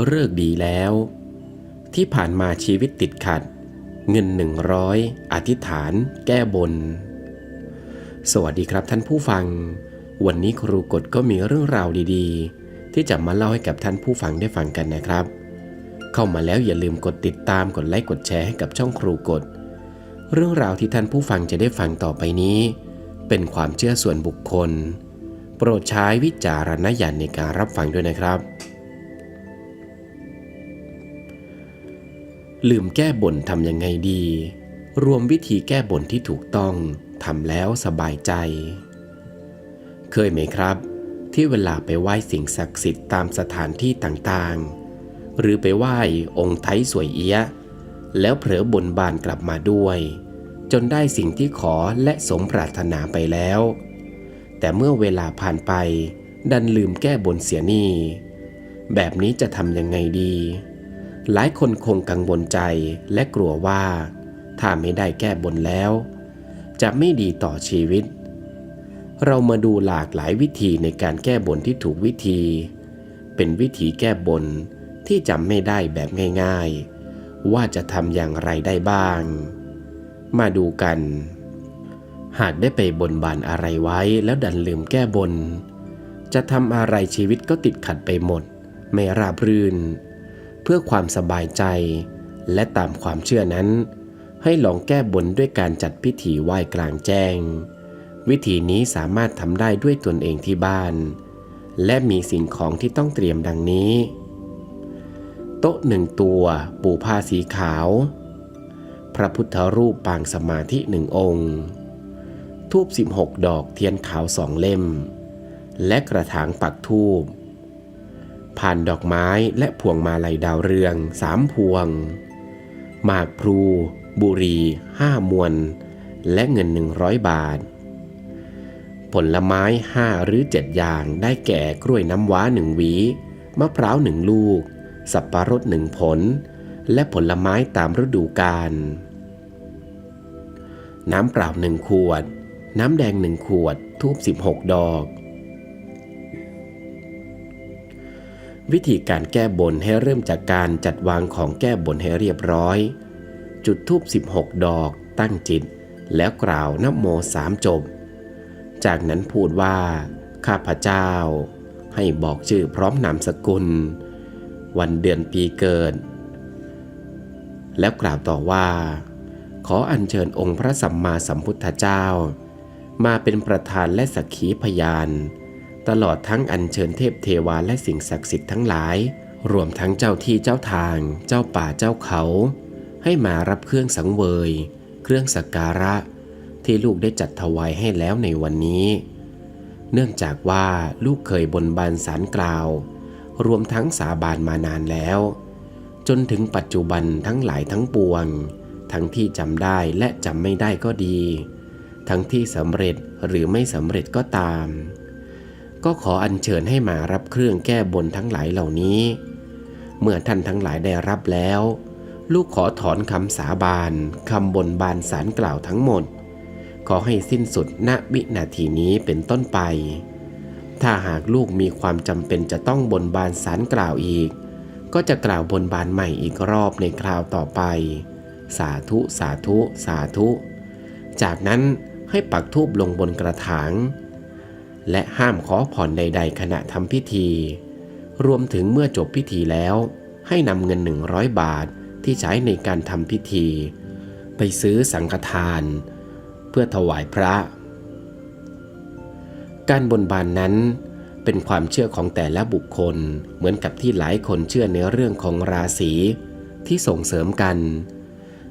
เลิกดีแล้ว ที่ผ่านมาชีวิตติดขัด เงินหนึ่งร้อยอธิษฐาน แก้บน สวัสดีครับท่านผู้ฟัง วันนี้ครูกฎก็มีเรื่องราวดีๆ ที่จะมาเล่าให้กับท่านผู้ฟังได้ฟังกันนะครับ เข้ามาแล้วอย่าลืมกดติดตามกดไลค์กดแชร์ให้กับช่องครูกฎเรื่องราวที่ท่านผู้ฟังจะได้ฟังต่อไปนี้ เป็นความเชื่อส่วนบุคคล โปรดใช้วิจารณญาณในการรับฟังด้วยนะครับ ลืมแก้บนทำยังไงดี รวมวิธีแก้บนที่ถูกต้องทำแล้วสบายใจ เคยไหมครับ ที่เวลาไปไหว้สิ่งศักดิ์สิทธิ์ตามสถานที่ต่างๆ หรือไปไหว้องค์ไทยสวยเอี้ย แล้วเผลอบนบานกลับมาด้วย จนได้สิ่งที่ขอและสมปรารถนาไปแล้ว แต่เมื่อเวลาผ่านไป ดันลืมแก้บนเสียนี่ แบบนี้จะทำยังไงดี หลายคนคงกังวลใจและกลัวว่า ถ้าไม่ได้แก้บนแล้ว จะไม่ดีต่อชีวิต เรามาดูหลากหลายวิธีในการแก้บนที่ถูกวิธี เป็นวิธีแก้บนที่จำไม่ได้แบบง่ายๆ ว่าจะทำอย่างไรได้บ้าง มาดูกัน หากได้ไปบนบานอะไรไว้แล้วดันลืมแก้บน จะทำอะไรชีวิตก็ติดขัดไปหมด ไม่ราบรื่น เพื่อความสบายใจ และตามความเชื่อนั้น ให้ลองแก้บนด้วยการจัดพิธีไหว้กลางแจ้ง วิธีนี้สามารถทำได้ด้วยตนเองที่บ้าน และมีสิ่งของที่ต้องเตรียมดังนี้ โต๊ะหนึ่งตัวปูผ้าสีขาว พระพุทธรูปปางสมาธิหนึ่งองค์ทูบ16 ดอกเทียนขาวสองเล่ม และกระถางปักทูบ ผ่านดอกไม้และพวงมาลัยดาวเรืองสามพวง หมากพลู บุรีห้ามวน และเงินหนึ่งร้อยบาท ผลไม้ห้าหรือเจ็ดอย่างได้แก่กล้วยน้ำว้าหนึ่งหวี มะพร้าวหนึ่งลูก สับปะรดหนึ่งผล และผลไม้ตามฤดูกาลน้ำเปล่าหนึ่งขวด น้ำแดงหนึ่งขวด ทูบ16 ดอก วิธีการแก้บนให้เริ่มจากการจัดวางของแก้บนให้เรียบร้อย จุดทูบ16 ดอก ตั้งจิต แล้วกล่าวนโมสามจบ จากนั้นพูดว่า ข้าพเจ้า ให้บอกชื่อพร้อมนามสกุล วันเดือนปีเกิด แล้วกล่าวต่อว่า ขออัญเชิญองค์พระสัมมาสัมพุทธเจ้า มาเป็นประธานและสักขีพยาน ตลอดทั้งอัญเชิญเทพเทวาและสิ่งศักดิ์สิทธิ์ทั้งหลาย รวมทั้งเจ้าที่เจ้าทาง เจ้าป่าเจ้าเขา ให้มารับเครื่องสังเวย เครื่องสักการะ ที่ลูกได้จัดถวายให้แล้วในวันนี้ เนื่องจากว่าลูกเคยบนบานสารกล่าว รวมทั้งสาบานมานานแล้ว จนถึงปัจจุบันทั้งหลายทั้งปวง ทั้งที่จำได้และจำไม่ได้ก็ดี ทั้งที่สำเร็จหรือไม่สำเร็จก็ตาม ก็ขออัญเชิญให้มารับเครื่องแก้บนทั้งหลายเหล่านี้ เมื่อท่านทั้งหลายได้รับแล้ว ลูกขอถอนคำสาบานคำบนบานสารกล่าวทั้งหมด ขอให้สิ้นสุดณวินาทีนี้เป็นต้นไป ถ้าหากลูกมีความจำเป็นจะต้องบนบานสารกล่าวอีก ก็จะกล่าวบนบานใหม่อีกรอบในคราวต่อไป สาธุสาธุ สาธุ จากนั้นให้ปักทูบลงบนกระถาง และห้ามขอผ่อนใด ๆ ขณะทำพิธี รวมถึงเมื่อจบพิธีแล้ว ให้นำเงิน 100 บาทที่ใช้ในการทำพิธี ไปซื้อสังฆทาน เพื่อถวายพระ การบนบานนั้นเป็นความเชื่อของแต่ละบุคคลเหมือนกับที่หลายคนเชื่อในเรื่องของราศีที่ส่งเสริมกัน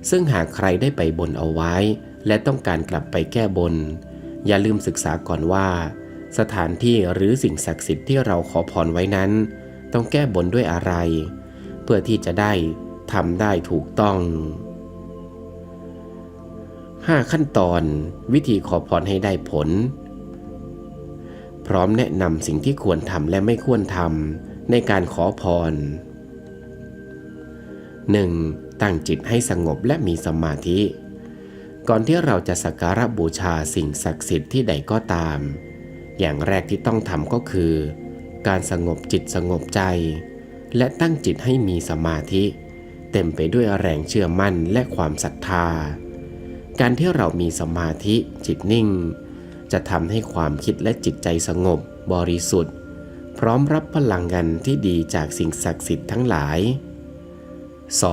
ซึ่งหากใครได้ไปบนเอาไว้ และต้องการกลับไปแก้บน อย่าลืมศึกษาก่อนว่า สถานที่หรือสิ่งศักดิ์สิทธิ์ที่เราขอพรไว้นั้น ต้องแก้บนด้วยอะไร เพื่อที่จะได้ทำได้ถูกต้อง 5 ขั้นตอนวิธีขอพรให้ได้ผล พร้อมแนะนำสิ่งที่ควรทำและไม่ควรทำในการขอพร 1. ตั้งจิตให้สงบและมีสมาธิ ก่อนที่เราจะสักการะบูชาสิ่งศักดิ์สิทธิ์ที่ใดก็ตาม อย่างแรกที่ต้องทำก็คือ การสงบจิตสงบใจ และตั้งจิตให้มีสมาธิ เต็มไปด้วยแรงเชื่อมั่นและความศรัทธา การที่เรามีสมาธิจิตนิ่ง จะทำให้ความคิดและจิตใจสงบบริสุทธิ์ พร้อมรับพลังงานที่ดีจากสิ่งศักดิ์สิทธิ์ทั้งหลาย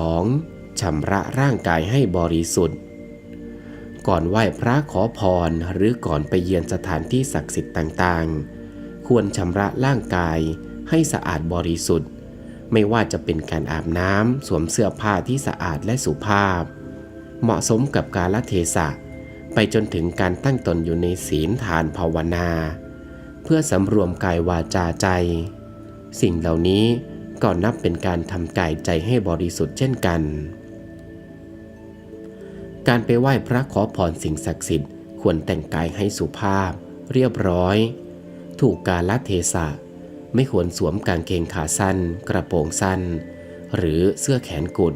2. ชำระร่างกายให้บริสุทธิ์ ก่อนไหว้พระขอพรหรือก่อนไปเยือนสถานที่ศักดิ์สิทธิ์ต่างๆ ควรชำระร่างกายให้สะอาดบริสุทธิ์ ไม่ว่าจะเป็นการอาบน้ำสวมเสื้อผ้าที่สะอาดและสุภาพ เหมาะสมกับกาลเทศะ ไปจนถึงการตั้งตนอยู่ในศีลทานภาวนา เพื่อสำรวมกายวาจาใจ สิ่งเหล่านี้ก็นับเป็นการทำกายใจให้บริสุทธิ์เช่นกัน การไปไหว้พระขอพรสิ่งศักดิ์สิทธิ์ควรแต่งกายให้สุภาพ เรียบร้อย ถูกกาลเทศะ ไม่ควรสวมกางเกงขาสั้น กระโปรงสั้น หรือเสื้อแขนกุด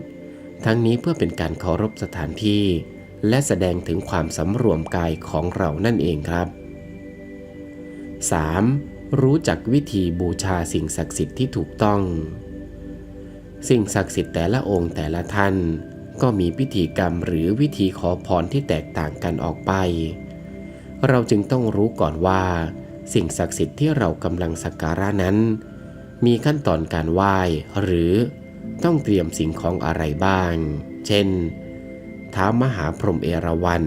ทั้งนี้เพื่อเป็นการเคารพสถานที่ และแสดงถึงความสำรวมกายของเรานั่นเองครับ 3. รู้จักวิธีบูชาสิ่งศักดิ์สิทธิ์ที่ถูกต้อง สิ่งศักดิ์สิทธิ์แต่ละองค์แต่ละท่าน ก็มีพิธีกรรมหรือวิธีขอพรที่แตกต่างกันออกไป เราจึงต้องรู้ก่อนว่า สิ่งศักดิ์สิทธิ์ที่เรากำลังสักการะนั้น มีขั้นตอนการไหว้หรือต้องเตรียมสิ่งของอะไรบ้าง เช่นท้ามหาพรหมเอราวัณ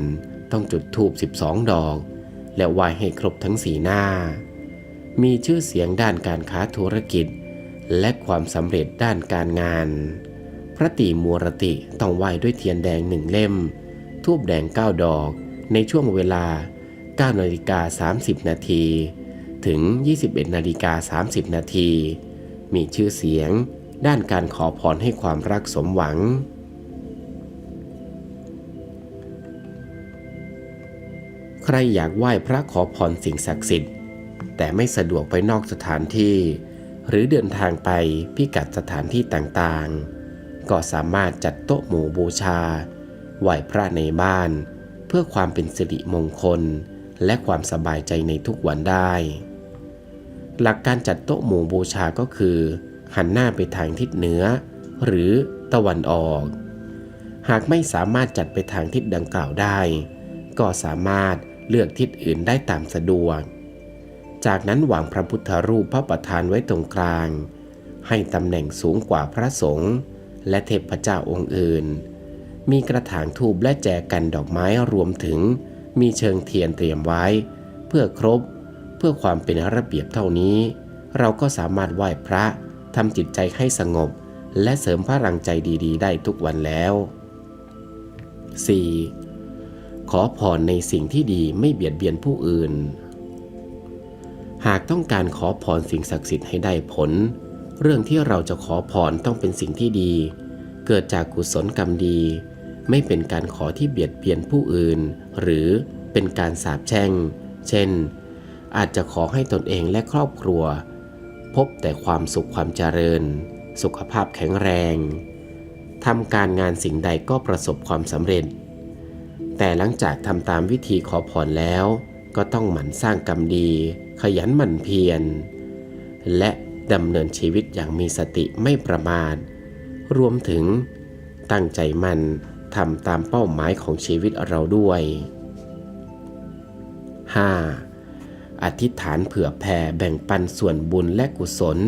ต้องจุดธูป 12 ดอก และไหว้ให้ครบทั้งสีหน้า มีชื่อเสียงด้านการค้าธุรกิจ และความสำเร็จด้านการงาน พระตีมูรติต้องไหว้ด้วยเทียนแดงหนึ่งเล่ม ทูบแดง 9 ดอกในช่วงเวลา 9 นาฬิกา 30 นาที ถึง 21 นาฬิกา 30 นาที มีชื่อเสียงด้านการขอพรให้ความรักสมหวัง ใครอยากไหว้พระขอพรสิ่งศักดิ์สิทธิ์ แต่ไม่สะดวกไปนอกสถานที่ หรือเดินทางไปพิกัดสถานที่ต่างๆ ก็สามารถจัดโต๊ะหมู่บูชา ไหว้พระในบ้าน เพื่อความเป็นสิริมงคล และความสบายใจในทุกวันได้ หลักการจัดโต๊ะหมู่บูชาก็คือ หันหน้าไปทางทิศเหนือ หรือตะวันออก หากไม่สามารถจัดไปทางทิศดังกล่าวได้ ก็สามารถเลือกทิศอื่นได้ตามสะดวก จากนั้นวางพระพุทธรูปพระประธานไว้ตรงกลาง ให้ตำแหน่งสูงกว่าพระสงฆ์ และเทพเจ้าองค์อื่น มีกระถางทูบและแจกันดอกไม้รวมถึง มีเชิงเทียนเตรียมไว้ เพื่อครบ เพื่อความเป็นระเบียบเท่านี้ เราก็สามารถไหว้พระทำจิตใจให้สงบ และเสริมพลังใจดี ๆ ได้ทุกวันแล้ว 4. ขอพรในสิ่งที่ดีไม่เบียดเบียนผู้อื่น หากต้องการขอพรสิ่งศักดิ์สิทธิ์ให้ได้ผล เรื่องที่เราจะขอพรต้องเป็นสิ่งที่ดี เกิดจากกุศลกรรมดี ไม่เป็นการขอที่เบียดเบียนผู้อื่น หรือเป็นการสาปแช่ง เช่น อาจจะขอให้ตนเองและครอบครัว พบแต่ความสุขความเจริญ สุขภาพแข็งแรงทำการงานสิ่งใดก็ประสบความสำเร็จ แต่หลังจากทำตามวิธีขอพรแล้ว ก็ต้องหมั่นสร้างกรรมดี ขยันหมั่นเพียร และ ดำเนินชีวิตอย่างมีสติไม่ประมาทรวมถึง ตั้งใจมั่นทำตามเป้าหมายของชีวิตเราด้วย 5. อธิษฐานเผื่อแผ่แบ่งปันส่วนบุญและกุศล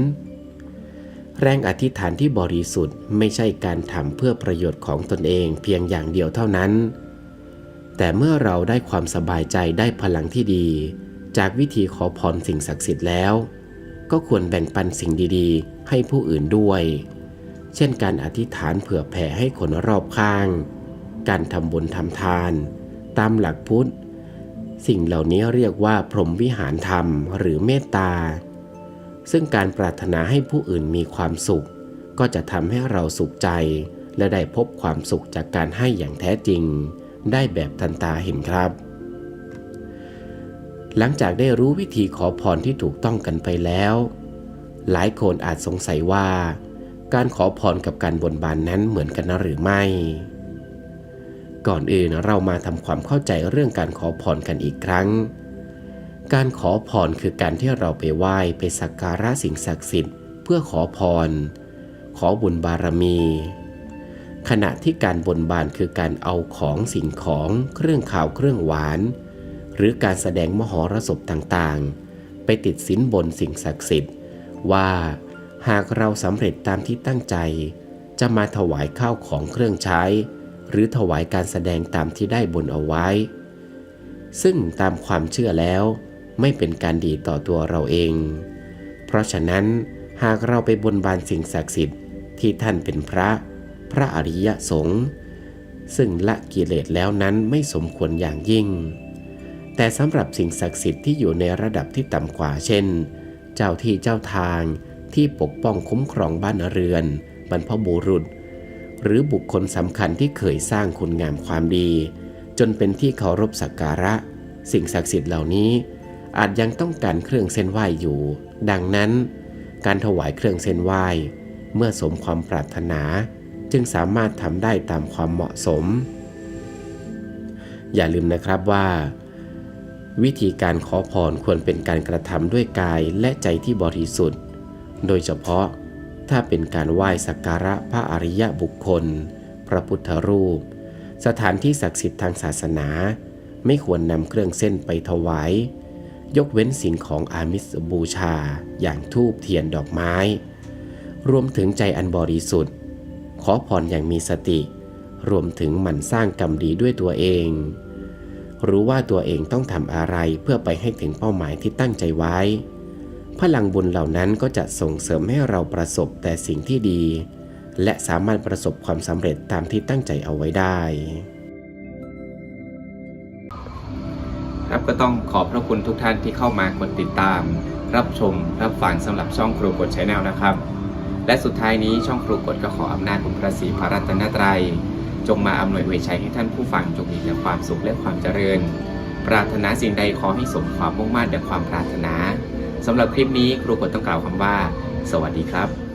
แรงอธิษฐานที่บริสุทธิ์ไม่ใช่การทำเพื่อประโยชน์ของตนเองเพียงอย่างเดียวเท่านั้น แต่เมื่อเราได้ความสบายใจได้พลังที่ดี จากวิธีขอพรสิ่งศักดิ์สิทธิ์แล้ว ก็ควรแบ่งปันสิ่งดีๆ ให้ผู้อื่นด้วย เช่นการอธิษฐานเผื่อแผ่ให้คนรอบข้าง การทำบุญทำทาน ตามหลักพุทธ สิ่งเหล่านี้เรียกว่าพรหมวิหารธรรมหรือเมตตา ซึ่งการปรารถนาให้ผู้อื่นมีความสุข ก็จะทำให้เราสุขใจ และได้พบความสุขจากการให้อย่างแท้จริง ได้แบบทันตาเห็นครับ หลังจากได้รู้วิธีขอพรที่ถูกต้องกันไปแล้ว หลายคนอาจสงสัยว่า การขอพรกับการบนบานนั้นเหมือนกันนะหรือไม่ ก่อนอื่นเรามาทำความเข้าใจเรื่องการขอพรกันอีกครั้ง การขอพรคือการที่เราไปไหว้ไปสักการะสิ่งศักดิ์สิทธิ์ เพื่อขอพร ขอบุญบารมีขณะที่การบนบานคือการเอาของสิ่งของเครื่องข่าวเครื่องหวาน หรือการแสดงมหรสพต่างๆ ไปติดสินบนสิ่งศักดิ์สิทธิ์ ว่าหากเราสำเร็จตามที่ตั้งใจ จะมาถวายข้าวของเครื่องใช้ หรือถวายการแสดงตามที่ได้บนเอาไว้ ซึ่งตามความเชื่อแล้วไม่เป็นการดีต่อตัวเราเอง เพราะฉะนั้นหากเราไปบนบานสิ่งศักดิ์สิทธิ์ที่ท่านเป็นพระ พระอริยสงฆ์ซึ่งละกิเลสแล้วนั้นไม่สมควรอย่างยิ่ง แต่สำหรับสิ่งศักดิ์สิทธิ์ที่อยู่ในระดับที่ต่ำกว่าเช่น เจ้าที่เจ้าทางที่ปกป้องคุ้มครองบ้านเรือน บรรพบุรุษ หรือบุคคลสำคัญที่เคยสร้างคุณงามความดี จนเป็นที่เคารพสักการะ สิ่งศักดิ์สิทธิ์เหล่านี้ อาจยังต้องการเครื่องเส้นไหว้อยู่ ดังนั้น การถวายเครื่องเส้นไหว้เมื่อสมความปรารถนา จึงสามารถทำได้ตามความเหมาะสม อย่าลืมนะครับว่า วิธีการขอพรควรเป็นการกระทำด้วยกายและใจที่บริสุทธิ์ โดยเฉพาะถ้าเป็นการไหว้สักการะพระอริยบุคคล พระพุทธรูป สถานที่ศักดิ์สิทธิ์ทางศาสนา ไม่ควรนำเครื่องเส้นไปถวาย ยกเว้นสิ่งของอามิสบูชา อย่างทูบเทียนดอกไม้ รวมถึงใจอันบริสุทธิ์ ขอพรอย่างมีสติ รวมถึงหมั่นสร้างกรรมดีด้วยตัวเอง รู้ว่าตัวเองต้องทำอะไรเพื่อไปให้ถึงเป้าหมายที่ตั้งใจไว้ พลังบุญเหล่านั้นก็จะส่งเสริมให้เราประสบแต่สิ่งที่ดี และสามารถประสบความสำเร็จตามที่ตั้งใจเอาไว้ได้ ครับก็ต้องขอบพระคุณทุกท่านที่เข้ามากดติดตาม รับชม รับฟังสำหรับช่องครูกดชแนลนะครับ และสุดท้ายนี้ช่องครูกดก็ขออำนาจคุณพระศรีพระรัตนตรัย จงมาอำนวยอวยชัยให้ท่านผู้ฟังจงมีแต่ความสุขและความเจริญ ปรารถนาสิ่งใดขอให้สมความมุ่งมั่นและความปรารถนาสำหรับคลิปนี้ครูกดต้องกล่าวคำว่า สวัสดีครับ